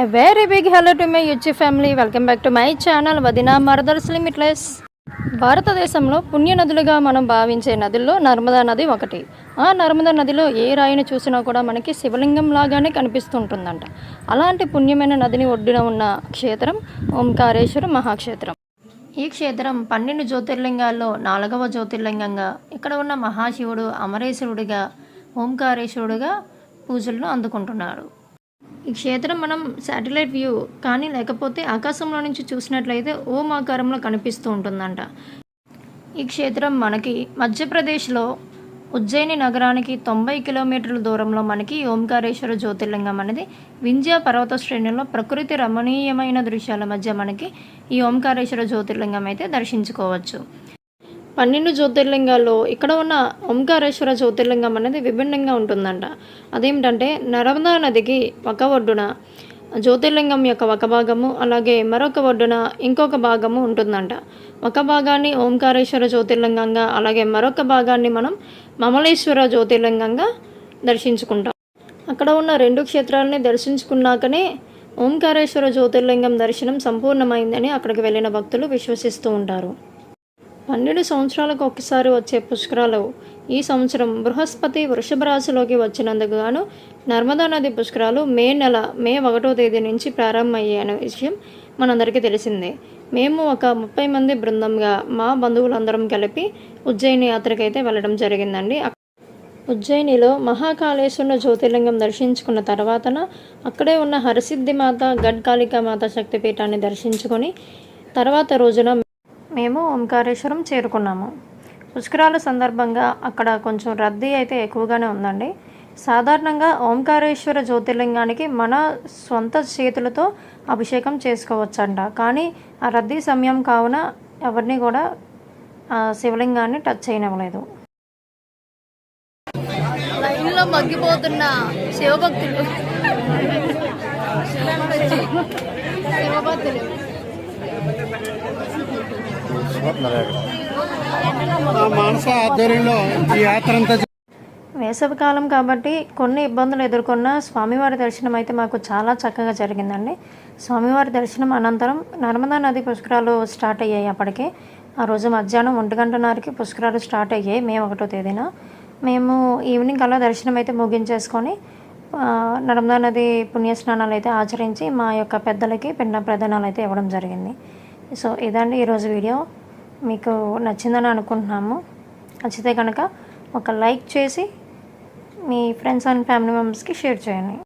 A very big hello to my YouTube family welcome back to my channel వదినా మరదర్స్ limitless భారతదేశంలో పుణ్య నదులుగా మనం భావించే నదుల్లో నర్మదా నది ఒకటి. ఆ నర్మదా నదిలో ఏ రాయిని చూసినా కూడా మనకి శివలింగం లాగానే కనిపిస్తుంటుందంట. అలాంటి పుణ్యమైన నదిని ఒడ్డున ఉన్న క్షేత్రం ఓంకారేశ్వర మహాక్షేత్రం. ఈ క్షేత్రం పన్నెండు జ్యోతిర్లింగాల్లో నాలుగవ జ్యోతిర్లింగంగా ఇక్కడ ఉన్న మహాశివుడు అమరేశ్వరుడిగా ఓంకారేశ్వరుడుగా పూజలను అందుకుంటున్నాడు. ఈ క్షేత్రం మనం శాటిలైట్ వ్యూ కానీ లేకపోతే ఆకాశంలో నుంచి చూసినట్లయితే ఓం ఆకారంలో కనిపిస్తూ ఉంటుందంట. ఈ క్షేత్రం మనకి మధ్యప్రదేశ్లో ఉజ్జయిని నగరానికి తొంభై కిలోమీటర్ల దూరంలో మనకి ఓంకారేశ్వర జ్యోతిర్లింగం అనేది వింధ్య పర్వత శ్రేణిలో ప్రకృతి రమణీయమైన దృశ్యాల మధ్య మనకి ఈ ఓంకారేశ్వర జ్యోతిర్లింగం అయితే దర్శించుకోవచ్చు. పన్నెండు జ్యోతిర్లింగాల్లో ఇక్కడ ఉన్న ఓంకారేశ్వర జ్యోతిర్లింగం అనేది విభిన్నంగా ఉంటుందంట. అదేమిటంటే నర్మదా నదికి ఒక ఒడ్డున జ్యోతిర్లింగం యొక్క ఒక భాగము అలాగే మరొక ఒడ్డున ఇంకొక భాగము ఉంటుందంట. ఒక భాగాన్ని ఓంకారేశ్వర జ్యోతిర్లింగంగా అలాగే మరొక భాగాన్ని మనం మమలేశ్వర జ్యోతిర్లింగంగా దర్శించుకుంటాం. అక్కడ ఉన్న రెండు క్షేత్రాలని దర్శించుకున్నాకనే ఓంకారేశ్వర జ్యోతిర్లింగం దర్శనం సంపూర్ణమైందని అక్కడికి వెళ్ళిన భక్తులు విశ్వసిస్తూ ఉంటారు. పన్నెండు సంవత్సరాలకు ఒకసారి వచ్చే పుష్కరాలు ఈ సంవత్సరం బృహస్పతి వృషభ రాశిలోకి వచ్చినందుకు గాను నర్మదా నది పుష్కరాలు మే నెల మే ఒకటో తేదీ నుంచి ప్రారంభమయ్యాయి అనే విషయం మనందరికీ తెలిసిందే. మేము ఒక ముప్పై మంది బృందంగా మా బంధువులందరం కలిపి ఉజ్జయిని యాత్రకైతే వెళ్ళడం జరిగిందండి. ఉజ్జయినిలో మహాకాళేశ్వర జ్యోతిర్లింగం దర్శించుకున్న తర్వాతన అక్కడే ఉన్న హరసిద్ధి మాత గడ్కాళికా మాత శక్తిపీఠాన్ని దర్శించుకొని తర్వాత రోజున మేము ఓంకారేశ్వరం చేరుకున్నాము. పుష్కరాల సందర్భంగా అక్కడ కొంచెం రద్దీ అయితే ఎక్కువగానే ఉందండి. సాధారణంగా ఓంకారేశ్వర జ్యోతిర్లింగానికి మన సొంత చేతులతో అభిషేకం చేసుకోవచ్చంట. కానీ ఆ రద్దీ సమయం కావున ఎవరిని కూడా శివలింగాన్ని టచ్ చేయనివ్వలేదు. లైన్లో మగ్గిపోతున్న శివభక్తులు. శివభక్తులు. మానస ఆధ్వర్యంలో ఈ యాత్ర అంతా వేసవికాలం కాబట్టి కొన్ని ఇబ్బందులు ఎదుర్కొన్న స్వామివారి దర్శనం అయితే మాకు చాలా చక్కగా జరిగిందండి. స్వామివారి దర్శనం అనంతరం నర్మదా నది పుష్కరాలు స్టార్ట్ అయ్యాయి అప్పటికే. ఆ రోజు మధ్యాహ్నం ఒంటి గంటన్నరకి పుష్కరాలు స్టార్ట్ అయ్యాయి మే ఒకటో తేదీన. మేము ఈవినింగ్ అలా దర్శనం అయితే ముగించేసుకొని నర్మదా నది పుణ్యస్నానాలు అయితే ఆచరించి మా యొక్క పెద్దలకి పిండ ప్రదానాలు అయితే ఇవ్వడం జరిగింది. సో ఇదండి ఈరోజు వీడియో. మీకు నచ్చిందని అనుకుంటున్నాము. నచ్చితే కనుక ఒక లైక్ చేసి మీ ఫ్రెండ్స్ అండ్ ఫ్యామిలీ మెంబర్స్కి షేర్ చేయండి.